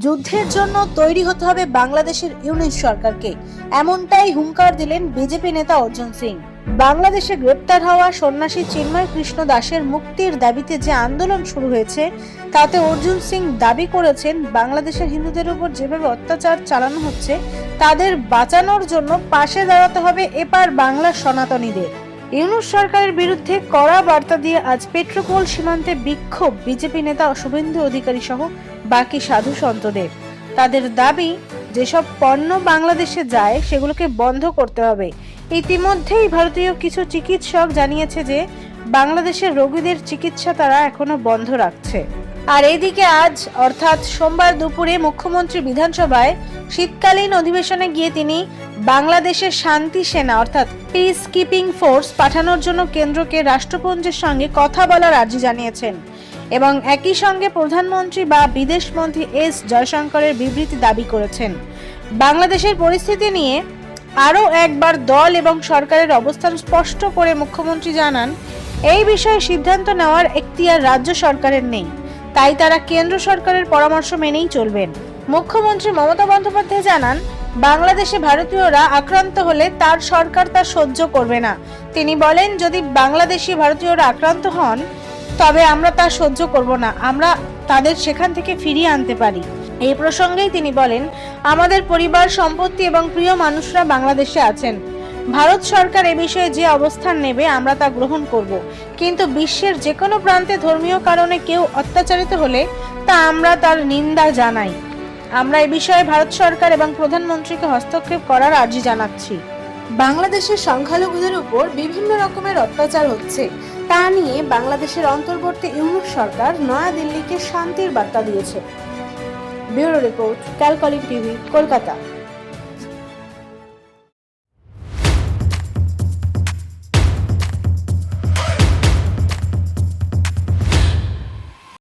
যুদ্ধের জন্য তৈরি হতে হবে বাংলাদেশের ইউনিট সরকারকে। এমনটাই হুঙ্কার দিলেন বিজেপি নেতা অর্জুন সিং। বাংলাদেশে গ্রেপ্তার হওয়া সন্ন্যাসী চিন্ময় কৃষ্ণ দাসের মুক্তির দাবিতে যে আন্দোলন শুরু হয়েছে, তাতে অর্জুন সিং দাবি করেছেন, বাংলাদেশের হিন্দুদের উপর যেভাবে অত্যাচার চালানো হচ্ছে, তাদের বাঁচানোর জন্য পাশে দাঁড়াতে হবে এপার বাংলার সনাতনীদের। ইউনুস সরকারের বিরুদ্ধে কড়া বার্তা দিয়ে আজ পেট্রোপোল সীমান্তে বিক্ষোভ বিজেপি নেতা শুভেন্দু অধিকারী সহ বাকি সাধু সন্তদের। তাদের দাবি, যেসব পণ্য বাংলাদেশে যায়, সেগুলোকে বন্ধ করতে হবে। ইতিমধ্যেই ভারতীয় কিছু চিকিৎসক জানিয়েছে যে, বাংলাদেশের রোগীদের চিকিৎসা তারা এখনও বন্ধ রাখছে। আর এইদিকে আজ, অর্থাৎ সোমবার দুপুরে মুখ্যমন্ত্রী বিধানসভায় শীতকালীন অধিবেশনে গিয়ে তিনি বাংলাদেশের শান্তি সেনা, অর্থাৎ পিস কিপিং ফোর্স পাঠানোর জন্য কেন্দ্রকে রাষ্ট্রপুঞ্জের সঙ্গে কথা বলার আর্জি জানিয়েছেন। এবং একই সঙ্গে প্রধানমন্ত্রী বা বিদেশ মন্ত্রী এস জয়শঙ্করের বিবৃতি দাবি করেছেন। বাংলাদেশের পরিস্থিতি নিয়ে আরও একবার দল এবং সরকারের অবস্থান স্পষ্ট করে মুখ্যমন্ত্রী জানান, এই বিষয়ে সিদ্ধান্ত নেওয়ার এখতিয়ার রাজ্য সরকারের নেই। তাই তারা কেন্দ্র সরকারের পরামর্শ মেনেই চলবেন। মুখ্যমন্ত্রী মমতা বন্দ্যোপাধ্যায় জানান, বাংলাদেশে ভারতীয়রা আক্রান্ত হলে তার সরকার তা সহ্য করবে না। তিনি বলেন, যদি বাংলাদেশি ভারতীয়রা আক্রান্ত হন তবে আমরা তা সহ্য করব না। আমরা তাদের সেখান থেকে ফিরিয়ে আনতে পারি। এই প্রসঙ্গেই তিনি বলেন, আমাদের পরিবার, সম্পত্তি এবং প্রিয় মানুষরা বাংলাদেশে আছেন। ভারত সরকার এ বিষয়ে যে অবস্থান নেবে, আমরা তা গ্রহণ করব। কিন্তু বিশ্বের যে কোনো প্রান্তে ধর্মীয় কারণে কেউ অত্যাচারিত হলে, তা আমরা তার নিন্দা জানাই। আমরা এ বিষয়ে ভারত সরকার এবং প্রধানমন্ত্রীকে হস্তক্ষেপ করার আর্জি জানাচ্ছি। বাংলাদেশের সংখ্যালঘুদের উপর বিভিন্ন রকমের অত্যাচার হচ্ছে। তা নিয়ে বাংলাদেশের অন্তর্বর্তী ইউনুস সরকার নয়াদিল্লিকে শান্তির বার্তা দিয়েছে। ব্যুরো রিপোর্ট ক্যালকলিং টিভি, কলকাতা।